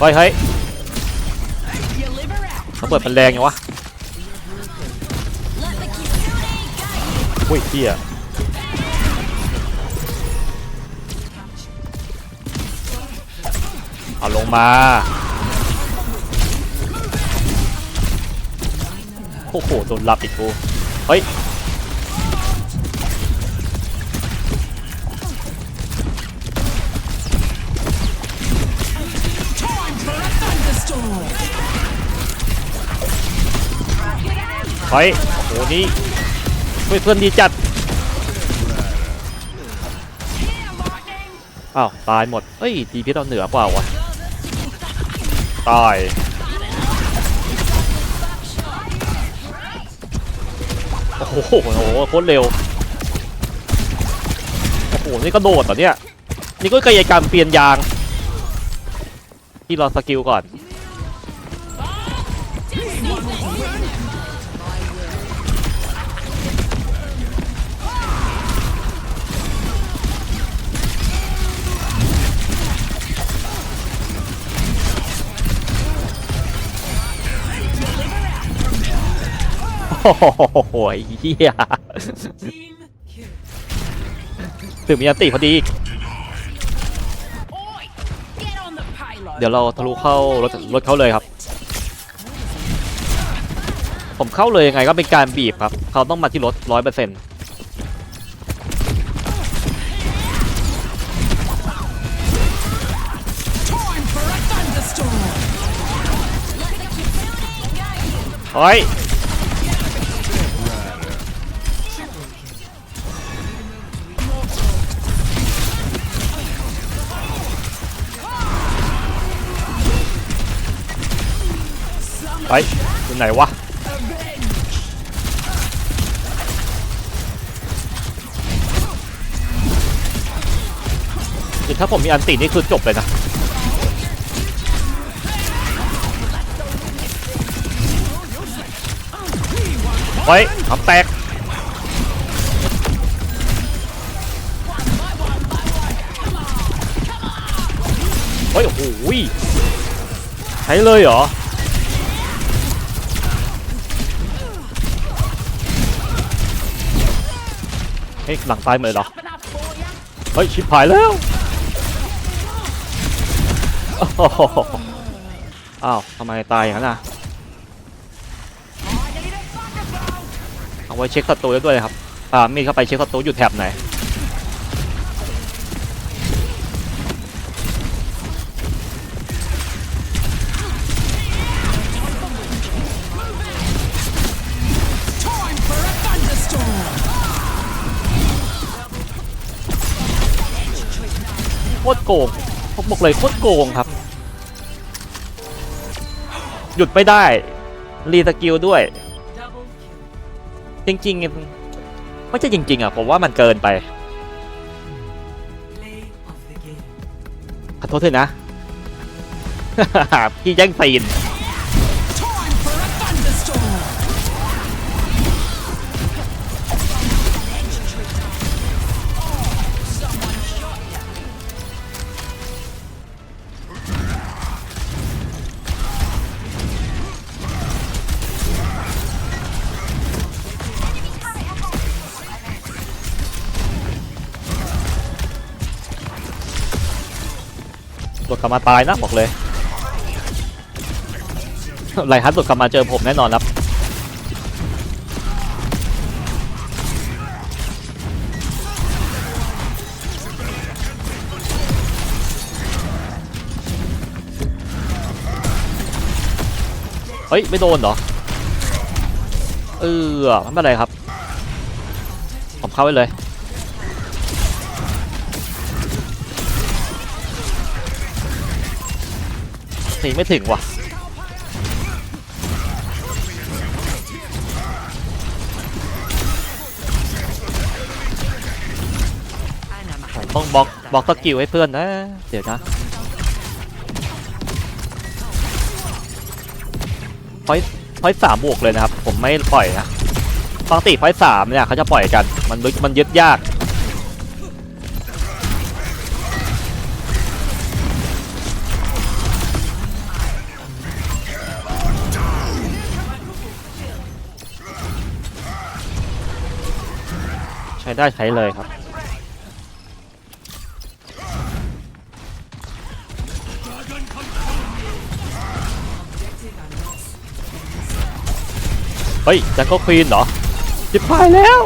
เฮ้ยเฮ้ยเขาเปิดเป็นแรงอยู่วะอุ้ยเฮียเอาลงมา โอ้โหโดนรับอีกกู เฮ้ย เฮ้ยโอ้โหนี่เพื่อนดีจัดอ้าวตายหมดเฮ้ยดีพิษเราเหนือกว่าวะตายโอ้โหโอ้โหโคตรเร็วโอ้โหนี่ก็โดดเหรอเนี่ยนี่ก็กายกรรมเปลี่ยนยางที่รอสกิลก่อน โอ้โหเฮียถึงมีอันติพอดี เดี๋ยวเราทะลุเข้ารถรถเขาเลยครับ ผมเข้าเลยยังไงก็เป็นการบีบครับ เขาต้องมาที่รถร้อยเปอร์เซ็นต์เฮ้ย เฮ้ยอยู่ไหนวะคือถ้าผมมีอันตินี่คือจบเลยนะเฮ้ยทำแตกเฮ้ยโอ้โหใช้เลยเหรอ เฮ้ยหลังตายหมดเลยเหรอ เฮ้ยชิบหายแล้วอ้าวทำไมตายอย่างนั้นอะเอาไว้เช็คศัตรูด้ด้วยครับอ่ามีเข้าไปเช็คศัตรูอยู่แถบไหน โกงผมบอกเลยโคตรโกงครับ หยุดไม่ได้ รีสกิลด้วย จริงๆไม่ใช่จริง ๆอะผมว่ามันเกินไปขอโทษเถอะนะ พี่แย่งซีน ดกลับมาตายนะบอกเลยไรฮัทตดกลับมาเจอผมแน่นอนครับเฮ้ย ไม่โดนเหรอ เออไม่เป็นไรครับ ผมเข้าไปเลย นีไม่ถึงว่ะต้องบล็อกบล็อกสกิลให้เพื่อนนะ เดี๋ยวนะพอยพอยสามบวกเลยนะครับ ผมไม่ปล่อยนะปกติพอยสามเนี่ยเขาจะปล่อยกัน มันมันยึดยาก ได้ใช้เลยครับ เฮ้ยจังก็ควีนเหรอ จิบหายแล้ว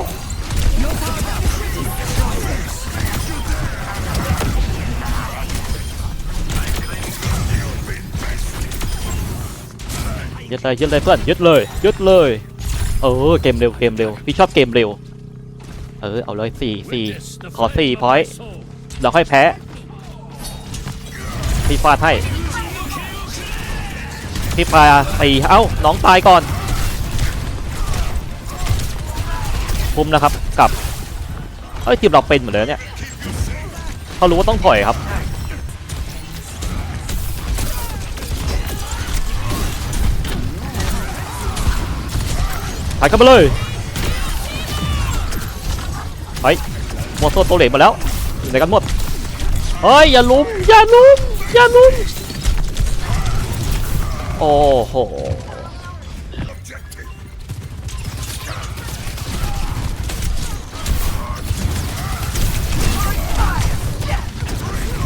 ยึดเลยยึดเลยเพื่อนยึดเลยยึดเลย เออเกมเร็วเกมเร็ว พี่ชอบเกมเร็ว เออ เอาเลยสี่สี่ขอสี่พอยต์เราค่อยแพ้พี่ฟาดให้พี่ปลาตีเอ้า น้องตายก่อนคุมนะครับกลับเอ้ยทีมเราเป็นเหมือนเดิมเนี่ยเขารู้ว่าต้องถอยครับถ่ายเข้ามาเลย เฮ้ยหมดโซ่ตัวเหล็กมาแล้วอยู่ไหนกันหมดเฮ้ยอย่าลุ้มอย่าลุ้มอย่าลุ้มโอ้โห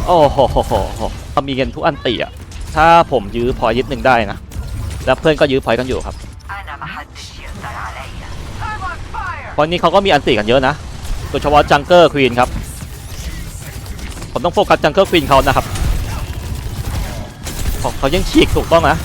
โอ้โหโอ้โหเขามีเงินทุกอันตีอะถ้าผมยื้อพอยึดหนึ่งได้นะ แล้วเพื่อนก็ยื้อพอยกันอยู่ครับตอนนี้เขาก็มีอันตีกันเยอะนะ ดยเฉพาะจังเกอร์ควีนครับ ผมต้องโฟกัสจังเกอร์ควีนเขานะครับเขายังฉีกถูกต้องนะ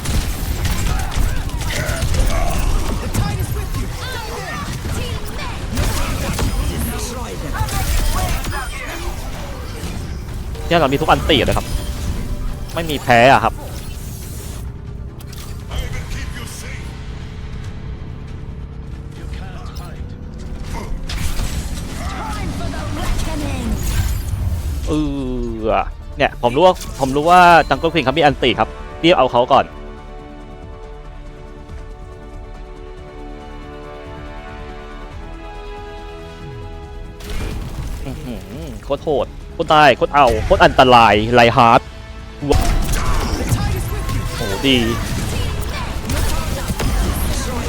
เนี่ยเรามีทุกอันติเลยครับ ไม่มีแพ้อะครับ เนี่ยผมรู้ว่าผมรู้ว่าจังเกิลควีนเขามีอันติครับรีบเอาเขาก่อน โคตรโหดโคตรตายโคตรเอาโคตรอันตรายไรฮาร์ดโอ้ดี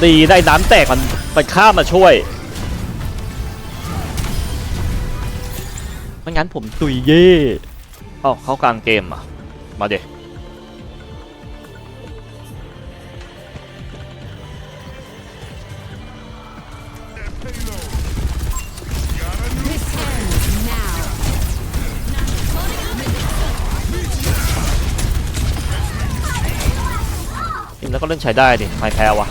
ดีได้น้ำแตกมันมันข้ามมาช่วยไม่งั้นผมตุยเย่ เอ้าเขากลางเกมอะ มาเด็แล้วก็เล่นใช้ได้ดิไม่แพ้วะ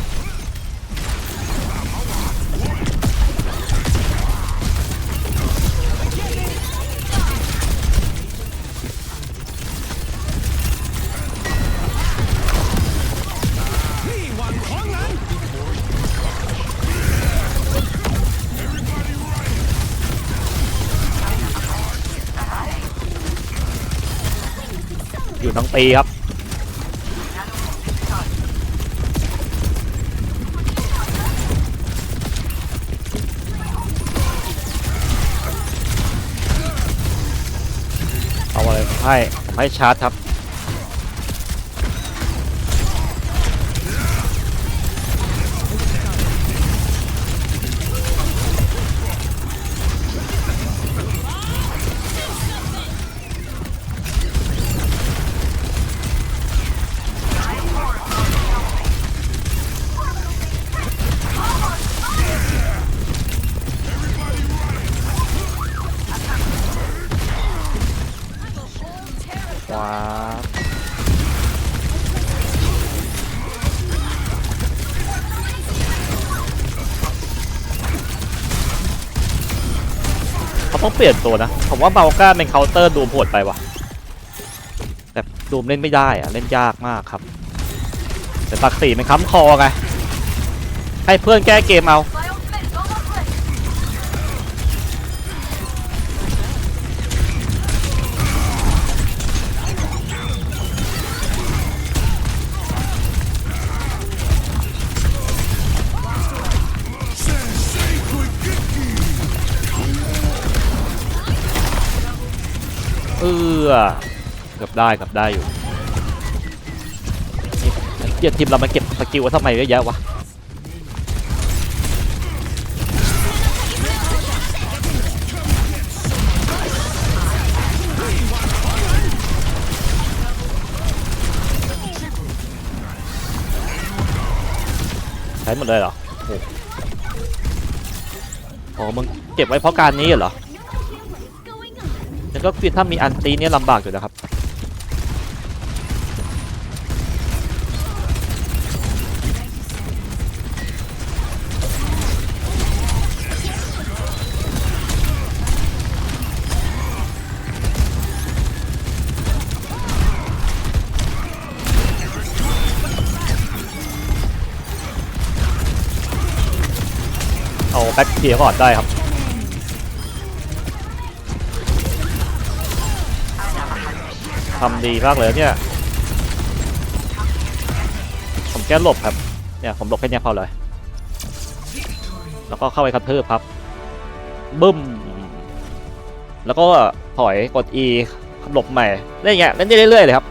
อยู่ทั้งปีครับ เอาอะไรให้ผมให้ชาร์จครับ ปลี่ยนตัวนะ ผมว่าเบลก้าเป็นเคาน์เตอร์ดูมโหดไปว่ะแบบดูมเล่นไม่ได้อะเล่นยากมากครับแต่ปักสีมันค้ำคอไงให้เพื่อนแก้เกมเอา เออเกือบได้เกืบได้อยู่เกียรทีมเรามาเก็บสกิลว้ทำไมเยอะแยะวะใช้หมดเลยเหรอโอ้โหมึงเก็บไว้เพราะการนี้เหรอ แล้วก็คือถ้ามีอันตีเนี่ยลำบากอยู่นะครับเอาแบ็คเคลียร์ก่อนได้ครับ ทำดีมากเลยเนี่ยผมแก้หลบครับเนี่ยผมหลบแค่เนี้ยพอเลย แล้วก็เข้าไปกระทืบครับบึ้ม แล้วก็ถอยกด E หลบใหม่เล่นอย่างเงี้ยเล่นได้เรื่อยๆเลยครับ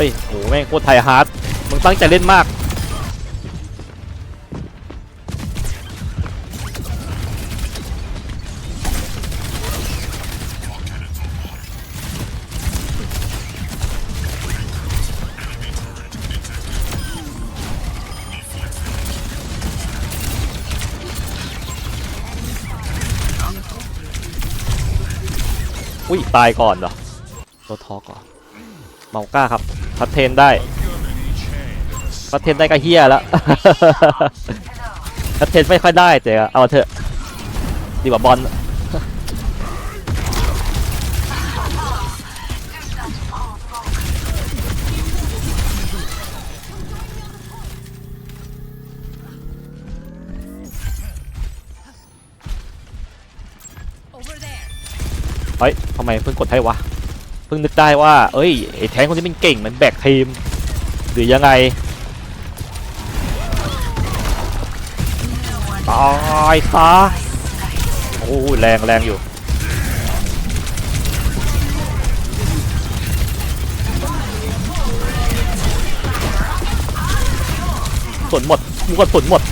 ฮ้ยโหแม่งโคตรไทยฮาร์ดมึงตั้งใจเล่นมาก อุ้ย ตายก่อนเหรอตัวทอกเหรอ เมาก้าครับพัดเทนได้พัดเทนได้ก็เฮียแล้วพัดเทนไม่ค่อยได้แต่เอาเถอะดีกว่าบอลเฮ้ยทำไมเพิ่งกดให้วะ เพิ่งนึกได้ว่า เอ้ยไอ้แทงคนนี้มันเก่งมันแบกทีม หรือยังไงตายซะโอ้ยแรงแรงอยู่สนหมดมูกระสุนหมด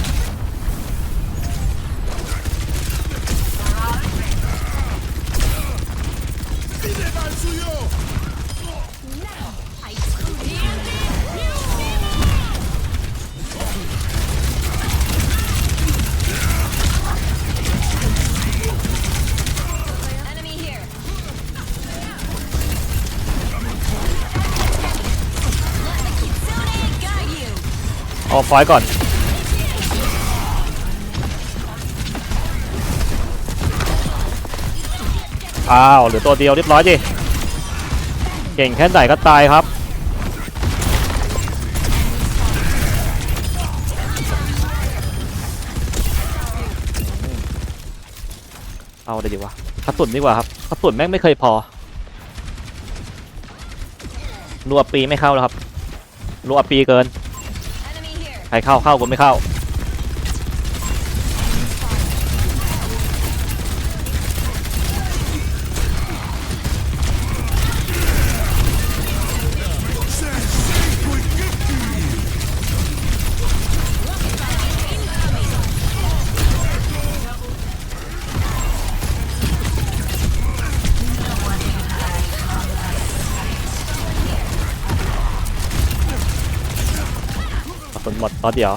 Enemy here. เอาไฟล์ก่อน อ้าวเหลือตัวเดียวเรียบร้อยดิเก่งแค่ไหนก็ตายครับเอาเลยดีวะกระสุนดีกว่าครับกระสุนแม่งไม่เคยพอรัวปีไม่เข้าแล้วครับรัวปีเกินใครเข้าเข้ากูไม่เข้า หมดตอนเดียว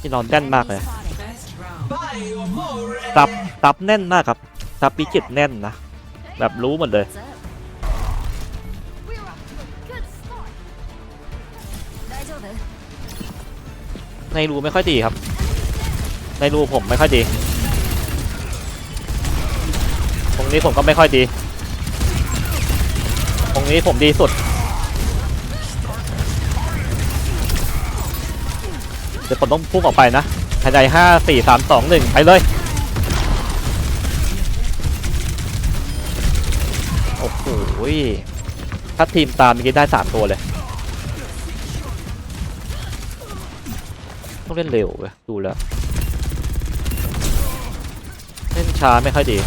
ที่นอนแน่นมากเลยตับตับแน่นมากครับตับปีกิดแน่นนะ แบบรู้หมดเลยในรูไม่ค่อยดีครับ ในรูผมไม่ค่อยดี ตรงนี้ผมก็ไม่ค่อยดี ตรงนี้ผมดีสุด เดี๋ยวผมต้องพุ่งออกไปนะภายในห้าสี่สามสองหนึ่งไปเลย โอ้โหถ้าทีมตามเมื่อกี้ได้สามตัวเลย ต้องเล่นเร็วเว้ยดูแล้ว เล่นช้าไม่ค่อยดี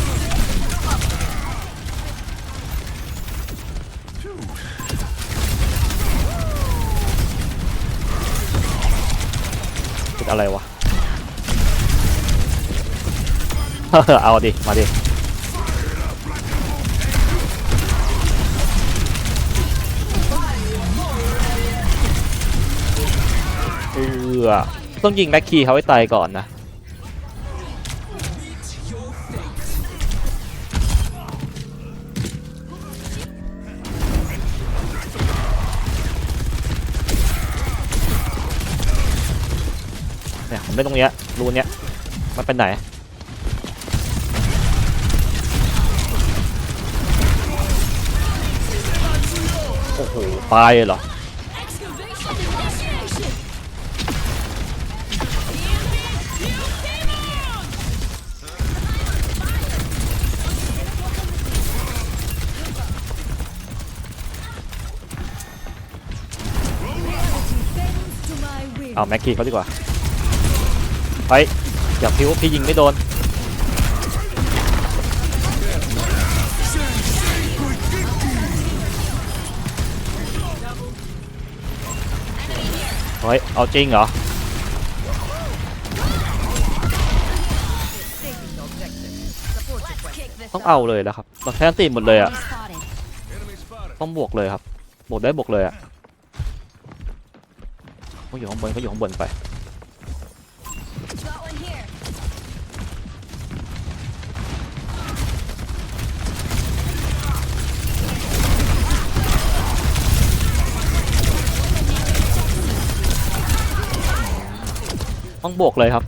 อะไรวะ เอาดิ มาดิ เออต้องยิงแม็กคีเขาให้ตายก่อนนะ เนี่ยผมเล่นตรงเนี้ยรูเนี้ยมันเป็นไหนโอ้โหตายเลยเหรอเอาแม็กกี้เขาดีกว่า ไปอย่าพิวพี่ยิงไม่โดนเฮ้ยเอาจริงเหรอต้องเอาเลยแล้วครับเราแทนตีหมดเลยอะต้องบวกเลยครับบวกได้บวกเลยอะเขาอยู่ข้างบนเขาอยู่ข้างบนไป ต้องบวกเลยครับ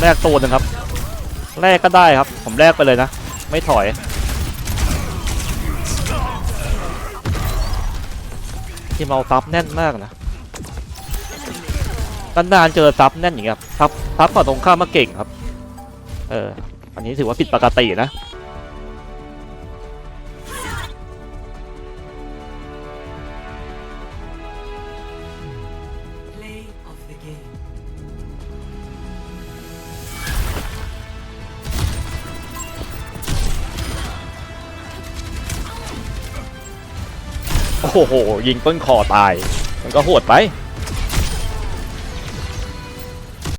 แลกตัวหนึงครับ แลกก็ได้ครับ ผมแลกไปเลยนะ ไม่ถอยทีมเราซับแน่นมากนะนานๆเจอซับแน่นอย่างเงี้ยครับซับซับฝั่งตรงข้ามมาเก่งครับ เออ อันนี้ถือว่าผิดปกตินะ อ้โหยิงต้นคอตาย มันก็โหดไป